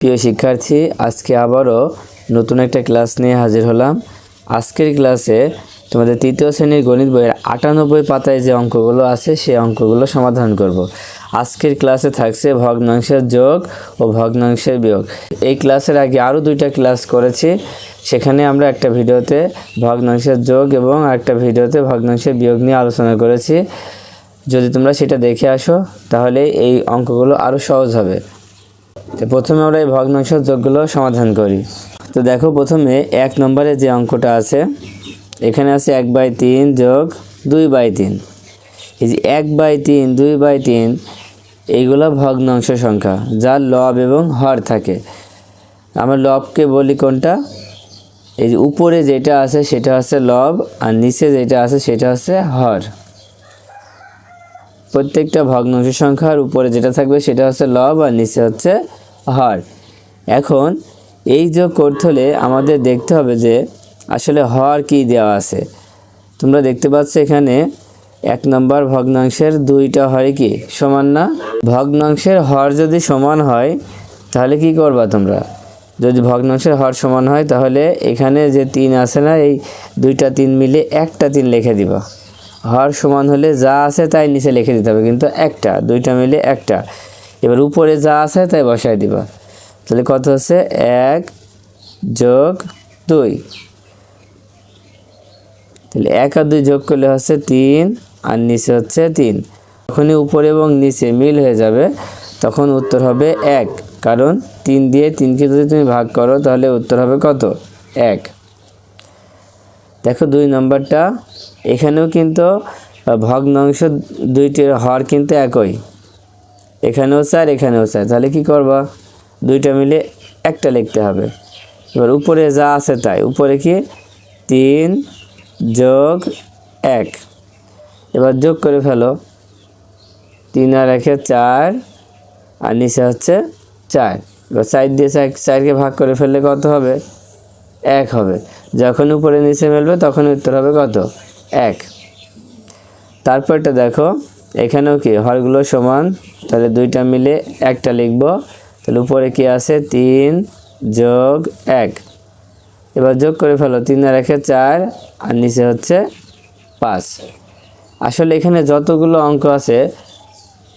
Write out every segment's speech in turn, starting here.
প্রিয় শিক্ষার্থী, আজকে আবারও নতুন একটা ক্লাস নিয়ে হাজির হলাম। আজকের ক্লাসে তোমাদের তৃতীয় শ্রেণির গণিত বইয়ের আটানব্বই পাতায় যে অঙ্কগুলো আছে, সেই অঙ্কগুলো সমাধান করব। আজকের ক্লাসে থাকছে ভগ্নাংশের যোগ ও ভগ্নাংশের বিয়োগ। এই ক্লাসের আগে আরও দুইটা ক্লাস করেছি। সেখানে আমরা একটা ভিডিওতে ভগ্নাংশের যোগ এবং একটা ভিডিওতে ভগ্নাংশের বিয়োগ নিয়ে আলোচনা করেছি। যদি তোমরা সেটা দেখে আসো, তাহলে এই অঙ্কগুলো আরও সহজ হবে। তো প্রথমে আমরা এই ভগ্নাংশ যোগগুলো সমাধান করি। তো দেখো প্রথমে এক নম্বরে যে অঙ্কটা আছে, এখানে আছে এক বাই তিন যোগ দুই বাই তিন। এই যে এক বাই তিন, দুই বাই তিন, এইগুলো ভগ্নাংশ সংখ্যা, যার লব এবং হর থাকে। আমরা লবকে বলি কোনটা? এই যে উপরে যেটা আছে সেটা হচ্ছে লব, আর নিচে যেটা আছে সেটা হচ্ছে হর। প্রত্যেকটা ভগ্নাংশ সংখ্যার উপরে যেটা থাকবে সেটা হচ্ছে লব, আর নিচে হচ্ছে হর এখন এই যোগ করতে হলে আমাদের দেখতে হবে যে আসলে হর কি দেওয়া আছে। তোমরা দেখতে পাচ্ছ এখানে এক নম্বর ভগ্নাংশের দুইটা হরে কি? সমান না? ভগ্নাংশের হর যদি সমান হয়, তাহলে কি করবা তোমরা? যদি ভগ্নাংশের হর সমান হয়, তাহলে এখানে যে তিন আছে না, এই দুইটা তিন মিলে একটা তিন লিখে দিবা। হর সমান হলে যা আছে তাই নিচে লিখে দিতে হবে, কিন্তু একটা, দুইটা মিলে একটা। এবার উপরে যা আছে তাই বসায় দিবা। তাহলে কত হচ্ছে? এক যোগ দুই। তাহলে এক আর দুই যোগ করলে হচ্ছে তিন, আর নিচে হচ্ছে তিন। যখনই উপরে এবং নিচে মিল হয়ে যাবে, তখন উত্তর হবে এক। কারণ তিন দিয়ে তিনকে যদি তুমি ভাগ করো, তাহলে উত্তর হবে কত? এক। দেখো দুই নম্বরটা। এখানেও কিন্তু ভগ্নাংশ দুইটির হর কিন্তু একই। এখানেও চার এখানেও চার তাহলে কি করবা? দুইটা মিলে একটা লিখতে হবে। এবার উপরে যা আছে তাই। উপরে কি? তিন যোগ এক। এবার যোগ করে ফেলো। তিন আর একে চার, আর নিচে হচ্ছে চার। এবার চার দিয়ে চার চারকে ভাগ করে ফেললে কত হবে? এক হবে। যখন উপরে নিচে মেলবে তখন উত্তর হবে কত? এক। তারপরটা দেখো। এখানেও কি? হরগুলো সমান। তাহলে দুইটা মিলে একটা লিখব। তাহলে উপরে কি আছে? তিন যোগ এক। এবার যোগ করে ফেলো। তিন আর একে চার, আর নিচে হচ্ছে পাঁচ। আসলে এখানে যতগুলো অঙ্ক আছে,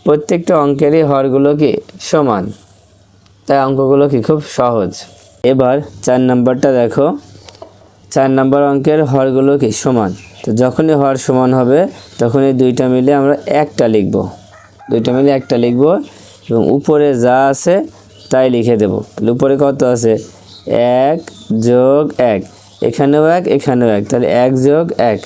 প্রত্যেকটা অঙ্কেরই হরগুলো কি? সমান। তাই অঙ্কগুলো কি? খুব সহজ। এবার চার নাম্বারটা দেখো। চার নাম্বার অঙ্কের হরগুলো কি সমান? তো যখনই হর সমান হবে, তখনই দুইটা মিলে আমরা একটা লিখব। দুইটা মিলে একটা লিখব এবং উপরে যা আছে তাই লিখে দেব। তাহলে উপরে কত আছে? এক যোগ এক। এখানেও এক এখানেও এক। তাহলে এক যোগ এক।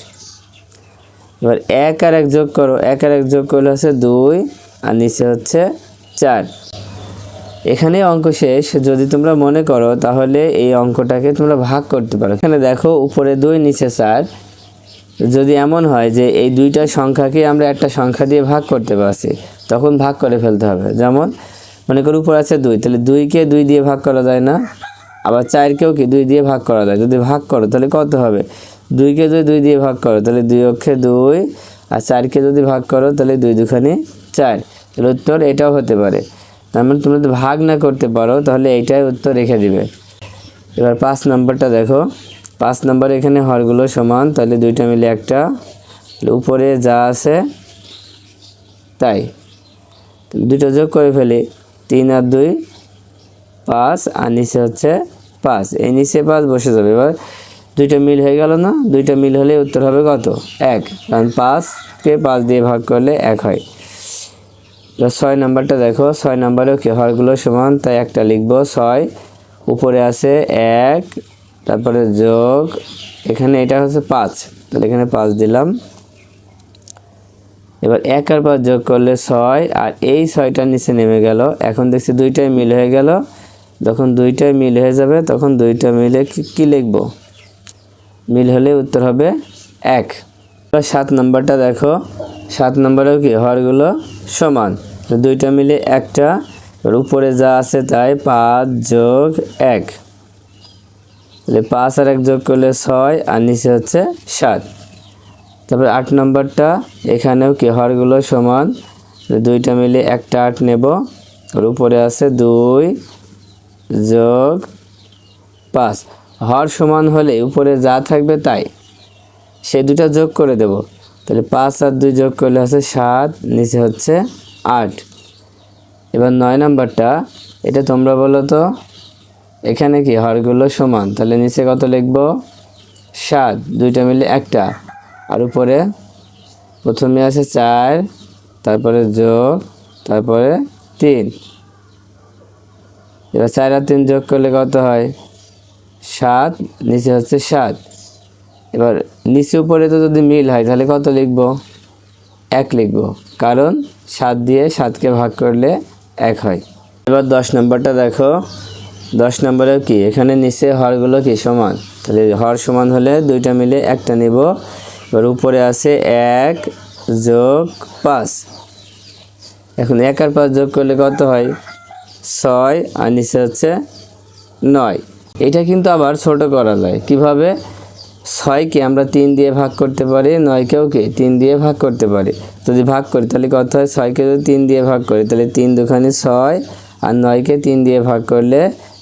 এবার এক আর এক যোগ করো। এক আর এক যোগ করলে হচ্ছে দুই, আর নিচে হচ্ছে চার। এখানে অঙ্ক শেষ। যদি তোমরা মনে করো, তাহলে এই অঙ্কটাকে তোমরা ভাগ করতে পারো। এখানে দেখো, উপরে দুই, নিচে চার। যদি এমন হয় যে এই দুইটা সংখ্যাকে আমরা একটা সংখ্যা দিয়ে ভাগ করতে পারছি, তখন ভাগ করে ফেলতে হবে। যেমন, মনে করো উপর আছে দুই, তাহলে দুইকে দুই দিয়ে ভাগ করা যায় না। আবার চারকেও কি দুই দিয়ে ভাগ করা যায়? যদি ভাগ করো, তাহলে কত হবে? দুইকে যদি দুই দিয়ে ভাগ করো, তাহলে দুই অক্ষে দুই। আর চারকে যদি ভাগ করো, তাহলে দুই দুখানি চার। তাহলে উত্তর এটাও হতে পারে। তার মানে তুমি যদি ভাগ না করতে পারো, তাহলে এইটাই উত্তর রেখে দিবে। এবার পাঁচ নাম্বারটা দেখো। পাঁচ নাম্বার এখানে হরগুলো সমান, তাহলে দুইটা মিলে একটা। উপরে যা আছে, তাই। দুটো যোগ করে ফেলি, তিন আর দুই, পাঁচ, আর নিচে হচ্ছে পাঁচ। এই নিচে পাঁচ বসে যাবে। এবার দুইটা মিল হয়ে গেল না? দুইটা মিল হলে উত্তর হবে কত? এক। কারণ পাঁচকে পাঁচ দিয়ে ভাগ করলে এক হয়। ছয় নাম্বারটা দেখো, ছয় নাম্বারেও কি হরগুলো সমান? তাই একটা লিখব, ছয়। উপরে আছে এক, তারপরে যোগ। এখানে এটা হচ্ছে পাঁচ। তাহলে এখানে পাঁচ দিলাম। এবার এক আর পাঁচ যোগ করলে ছয়, আর এই ছয়টা নিচে নেমে গেল। এখন দেখছি দুইটাই মিল হয়ে গেল। যখন দুইটাই মিল হয়ে যাবে, তখন দুইটা মিলে কি লিখব? মিল হলে উত্তর হবে এক। সাত নাম্বারটা দেখো। সাত নাম্বারেও কি হরগুলো সমান? দুইটা মিলে একটা। এবার উপরে যা আছে তাই পাঁচ যোগ এক। পাঁচ আর এক যোগ করলে ছয়, আর নিচে হচ্ছে সাত। তারপরে আট নম্বরটা, এখানেও কি হরগুলো সমান? দুইটা মিলে একটা আট নেব। আর উপরে আছে দুই যোগ পাঁচ। হর সমান হলে উপরে যা থাকবে তাই। সে দুটা যোগ করে দেব। তাহলে পাঁচ আর দুই যোগ করলে হচ্ছে সাত, নিচে হচ্ছে আট। এবার নয় নাম্বারটা, এটা তোমরা বলো তো, এখানে কি হরগুলো সমান? তাহলে নিচে কত লিখব? সাত, দুইটা মিলে একটা। আর উপরে প্রথমে আছে চার, তারপরে যোগ, তারপরে তিন। এবার চার আর তিন যোগ করলে কত হয়? সাত, নিচে হচ্ছে সাত। এবার নিচে উপরে তো যদি মিল হয়, তাহলে কত লিখব? এক লিখব। কারণ সাত দিয়ে সাতকে ভাগ করলে এক হয়। এবার দশ নম্বরটা দেখো। দশ নম্বরে কি? এখানে নিচে হরগুলো কি সমান? তাহলে হর সমান হলে দুইটা মিলে একটা নিব। এবার উপরে আছে এক যোগ পাঁচ। এখন এক আর পাঁচ যোগ করলে কত হয়? ছয়। আর নিচে হচ্ছে নয়। এটা কিন্তু আবার ছোট করা যায়। কীভাবে? ছয়কে আমরা তিন দিয়ে ভাগ করতে পারি, নয়কেও কি? তিন দিয়ে ভাগ করতে পারি। যদি ভাগ করি, তাহলে কত হয়? ছয়কে যদি তিন দিয়ে ভাগ করি, তাহলে তিন দুখানি ছয়, আর নয়কে তিন দিয়ে ভাগ করলে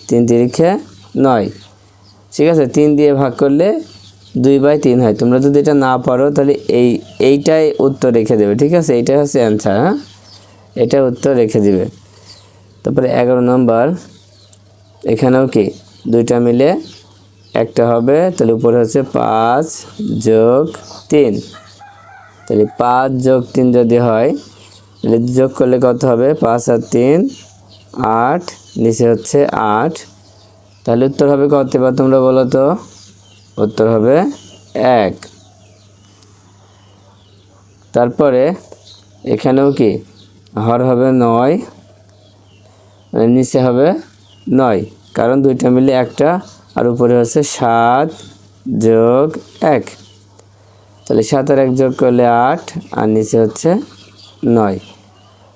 তিন তিরিখে নয়। ঠিক আছে? তিন দিয়ে ভাগ করলে দুই বাই তিন হয়। তোমরা যদি এটা না পারো, তাহলে এই, এইটাই উত্তর রেখে দেবে। ঠিক আছে? এইটাই হচ্ছে অ্যান্সার হ্যাঁ? এটা উত্তর রেখে দিবে। তারপরে এগারো নম্বর, এখানেও কি? দুইটা মিলে একটা হবে, তাহলে উপরে হচ্ছে পাঁচ যোগ তিন। তাহলে পাঁচ যোগ তিন যদি হয়, তাহলে যোগ করলে কত হবে? পাঁচ আর তিন, আট, নিচে হচ্ছে আট। তাহলে উত্তর হবে কত? এবার তোমরা বলো তো। উত্তর হবে এক। তারপরে এখানেও কি? হর হবে নয় মানে নিচে হবে নয়। কারণ দুইটা মিলে একটা আর উপরে হচ্ছে সাত যোগ এক। তাহলে সাত আর এক যোগ করলে আট, আর নিচে হচ্ছে নয়।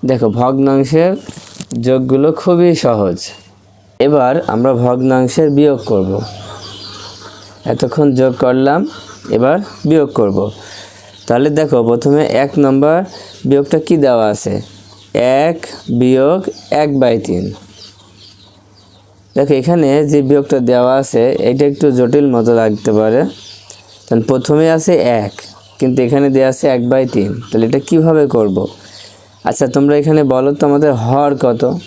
দেখো, ভগ্নাংশের যোগগুলো খুবই সহজ। এবার আমরা ভগ্নাংশের বিয়োগ করব। এতক্ষণ যোগ করলাম, এবার বিয়োগ করব। তাহলে দেখো, প্রথমে এক নম্বর বিয়োগটা কি দেওয়া আছে? এক বিয়োগ এক বাই তিন। দেখো, এখানে যে বিয়োগটা দেওয়া আছে, এটা একটু জটিল মতো লাগতে পারে। তাহলে প্রথমে আছে এক, কিন্তু এখানে দেওয়া আছে এক বাই তিন। তাহলে এটা কীভাবে করব। আচ্ছা তোমরা এখানে বলো তো আমাদের হর কত?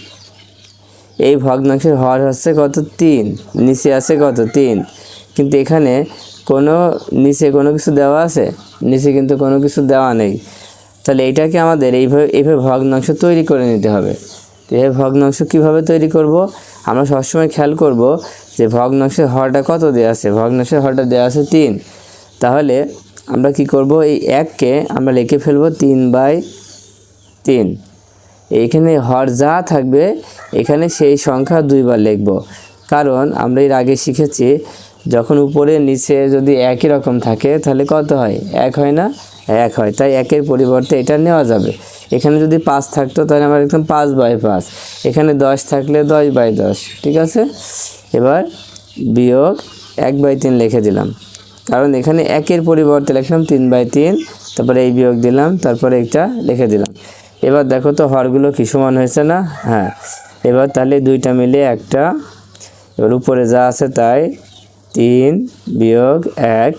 এই ভগ্নাংশের হর হচ্ছে কত? তিন। নিচে আছে কত? তিন। কিন্তু এখানে কোনো, নিচে কোনো কিছু দেওয়া আছে? নিচে কিন্তু কোনো কিছু দেওয়া নেই। তাহলে এটাকে আমাদের এইভাবে এইভাবে ভগ্নাংশ তৈরি করে নিতে হবে। এই ভগ্নাংশ কীভাবে তৈরি করব? আমরা সবসময় খেয়াল করব যে ভগ্নাংশের হরটা কত দেওয়া আছে? ভগ্নাংশের হরটা দেওয়া আছে তিন। তাহলে আমরা কি করব? এই এককে আমরা লিখে ফেলব তিন বাই তিন। এইখানে হর যা থাকবে, এখানে সেই সংখ্যা দুইবার লিখব। কারণ আমরা এর আগে শিখেছি, যখন উপরে নিচে যদি একই রকম থাকে, তাহলে কত হয়? এক হয় না? এক হয়। তাই একের পরিবর্তে এটা নেওয়া যাবে। এখানে যদি পাঁচ থাকতো, তাহলে আমার একদম পাঁচ বাই পাঁচ। এখানে দশ থাকলে দশ বাই দশ, ঠিক আছে? এবার বিয়োগ এক বাই তিন লিখে দিলাম। কারণ এখানে একের পরিবর্তে লিখলাম তিন বাই তিন, তারপরে এই বিয়োগ দিলাম, তারপরে একটা লিখে দিলাম। এবার দেখো তো হরগুলো কি সমান হয়েছে না? হ্যাঁ। এবার তাহলে দুইটা মিলে একটা, এবার উপরে যা আছে তাই তিন বিয়োগ এক।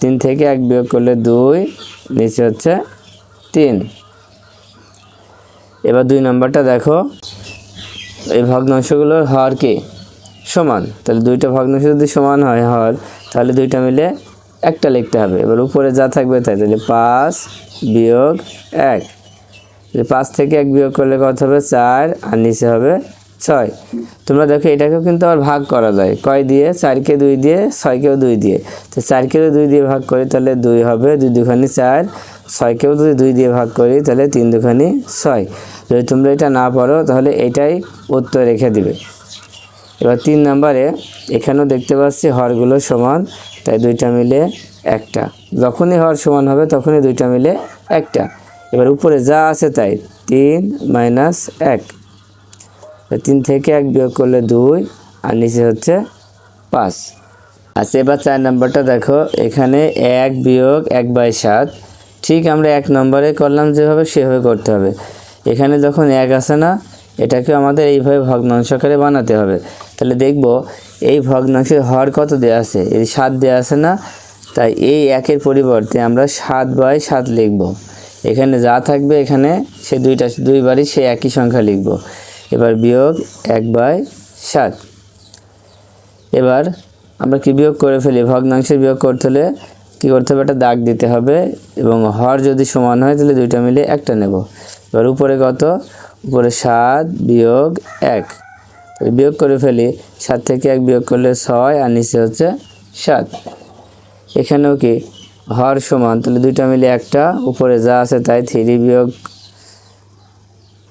তিন থেকে এক বিয়োগ করলে দুই, নিচে হচ্ছে তিন। এবার দুই নম্বরটা দেখো। এই ভগ্নাংশগুলোর হর কি? সমান। তাহলে দুইটা ভগ্নাংশ যদি সমান হয় হর, তাহলে দুইটা মিলে একটা লিখতে হবে। এবার উপরে যা থাকবে তাই। তাহলে পাঁচ বিয়োগ এক। পাঁচ থেকে এক বিয়োগ করলে কত হবে? চার। আর নিচে হবে ছয়। তোমরা দেখো, এটাকেও কিন্তু আবার ভাগ করা যায়। কয় দিয়ে? চারকে দুই দিয়ে, ছয়কেও দুই দিয়ে। তো চারকেও দুই দিয়ে ভাগ করি, তাহলে দুই হবে দুই দুখানি চার। ছয়কেও যদি দুই দিয়ে ভাগ করি, তাহলে তিন দুখানি ছয়। যদি তোমরা এটা না পারো তাহলে এটাই উত্তর রেখে দিবে। এবার তিন নম্বরে, এখানেও দেখতে পাচ্ছি হরগুলো সমান, তাই দুইটা মিলে একটা। যখনই হর সমান হবে, তখনই দুইটা মিলে একটা। এবার উপরে যা আছে তাই, তিন মাইনাস এক। তিন থেকে এক বিয়োগ করলে দুই, আর নিচে হচ্ছে পাঁচ। আচ্ছা এবার চার নম্বরটা দেখো। এখানে এক বিয়োগ এক বাই সাত। ঠিক আমরা এক নম্বরে করলাম যেভাবে, সেভাবে করতে হবে। এখানে যখন এক আছে না, এটাকে আমাদের এইভাবে ভগ্নাংশ আকারে বানাতে হবে। তাহলে দেখব, এই ভগ্নাংশের হর কত দেওয়া আছে? এই সাত দেওয়া আছে না, তাই এই একের পরিবর্তে আমরা সাত বাই সাত লিখব। এখানে যা থাকবে এখানে, সে দুইটা, দুইবারই সে একই সংখ্যা লিখব। এবার বিয়োগ এক বাই সাত। এবার আমরা কি বিয়োগ করে ফেলি? ভগ্নাংশের বিয়োগ করতে হলে কী করতে হবে? একটা দাগ দিতে হবে এবং হর যদি সমান হয় তাহলে দুইটা মিলে একটা নেব। এবার উপরে কত? উপরে সাত বিয়োগ এক। বিয়োগ করে ফেলি। সাত থেকে এক বিয়োগ করলে ছয় আর নিচে হচ্ছে সাত। এখানেও কি? হর সমান, তাহলে দুইটা মিলে একটা। উপরে যা আছে তাই থ্রি বিয়োগ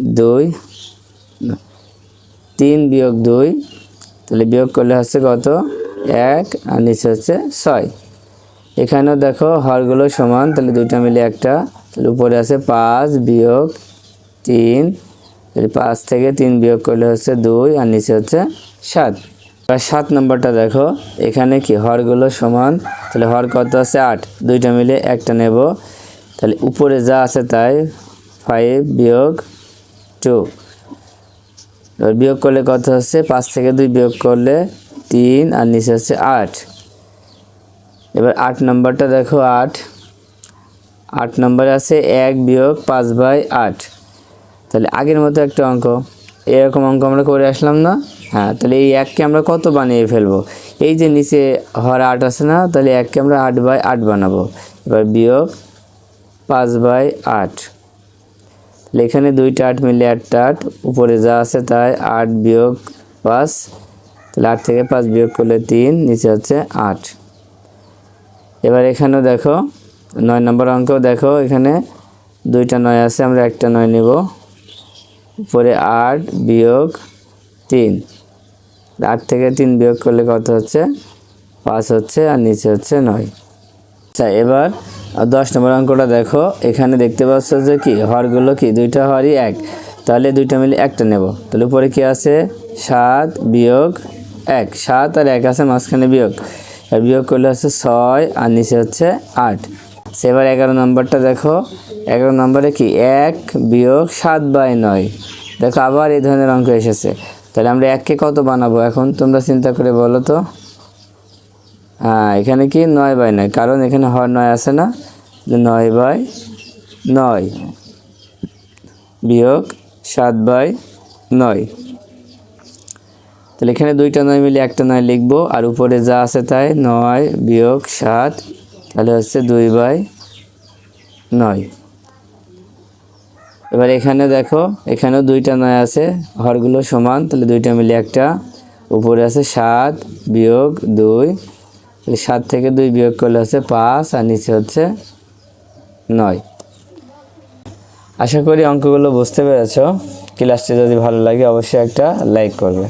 দুই তিন বিয়োগ দুই, তাহলে বিয়োগ করলে হচ্ছে কত? এক, আর নিচে হচ্ছে ছয়। এখানেও দেখো হরগুলো সমান, তাহলে দুইটা মিলে একটা, তাহলে উপরে আছে পাঁচ বিয়োগ তিন, তাহলে পাঁচ থেকে তিন বিয়োগ করলে হচ্ছে দুই, আর নিচে হচ্ছে সাত। এবার সাত নম্বরটা দেখো, এখানে কি হরগুলো সমান, তাহলে হর কত আছে? আট। দুইটা মিলে একটা নেব, তাহলে উপরে যা আছে তাই ফাইভ বিয়োগ টু এবার বিয়োগ করলে কত হচ্ছে? পাঁচ থেকে দুই বিয়োগ করলে তিন, আর নিচে হচ্ছে আট। এবার আট নম্বরটা দেখো, আট। আট নম্বরে আছে এক বিয়োগ পাঁচ বাই আট। তাহলে আগের মতো একটা অঙ্ক। এরকম অঙ্ক আমরা করে আসলাম না? হ্যাঁ তাহলে এই এককে আমরা কত বানিয়ে ফেলব? এই যে নিচে হর আট আছে না, তাহলে এককে আমরা আট বাই আট বানাবো। এবার বিয়োগ পাঁচ বাই আট। এখানে দুইটা আট মিলে আটটা আট, উপরে যা আছে তাই আট বিয়োগ পাঁচ, তাহলে আট থেকে পাঁচ বিয়োগ করলে তিন, নিচে হচ্ছে আট। এবার এখানেও দেখো, নয় নম্বর অঙ্কেও দেখো, এখানে দুইটা নয় আছে, আমরা একটা নয় নেব। উপরে আট বিয়োগ তিন আট থেকে তিন বিয়োগ করলে কত হচ্ছে? পাঁচ হচ্ছে আর নিচে হচ্ছে নয়। আচ্ছা এবার দশ নম্বর অঙ্কটা দেখো, এখানে দেখতে পাচ্ছ যে কি, হরগুলো কি? দুইটা হরই এক। তাহলে দুইটা মিলে একটা নেব। তাহলে উপরে কি আছে? সাত বিয়োগ এক। সাত আর এক আছে মাঝখানে বিয়োগ। আর বিয়োগ করলে হচ্ছে ছয় আর নিচে হচ্ছে আট। সে এবার এগারো নম্বরটা দেখো। এগারো নম্বরে কি? এক বিয়োগ সাত বাই নয়। দেখো আবার এই ধরনের অঙ্ক এসেছে। তাহলে আমরা এককে কত বানাবো এখন? তোমরা চিন্তা করে বলো তো। হ্যাঁ এখানে কি নয় বাই নয়? কারণ এখানে হর নয় আছে না? নয় বাই নয় বিয়োগ সাত বাই নয়। তাহলে এখানে দুইটা নয় মিলে একটা নয় লিখব, আর উপরে যা আছে তাই নয় বিয়োগ সাত, তাহলে হচ্ছে দুই বাই নয়। এবার এখানে দেখো, এখানেও দুইটা নয় আছে, হরগুলো সমান, তাহলে দুইটা মিলে একটা, উপরে আছে সাত বিয়োগ দুই সাত থেকে দুই বিয়োগ করলে হচ্ছে পাঁচ আর নিচে হচ্ছে নয়। আশা করি অঙ্কগুলো বুঝতে পেরেছ। ক্লাসটি যদি ভালো লাগে অবশ্যই একটা লাইক করবে।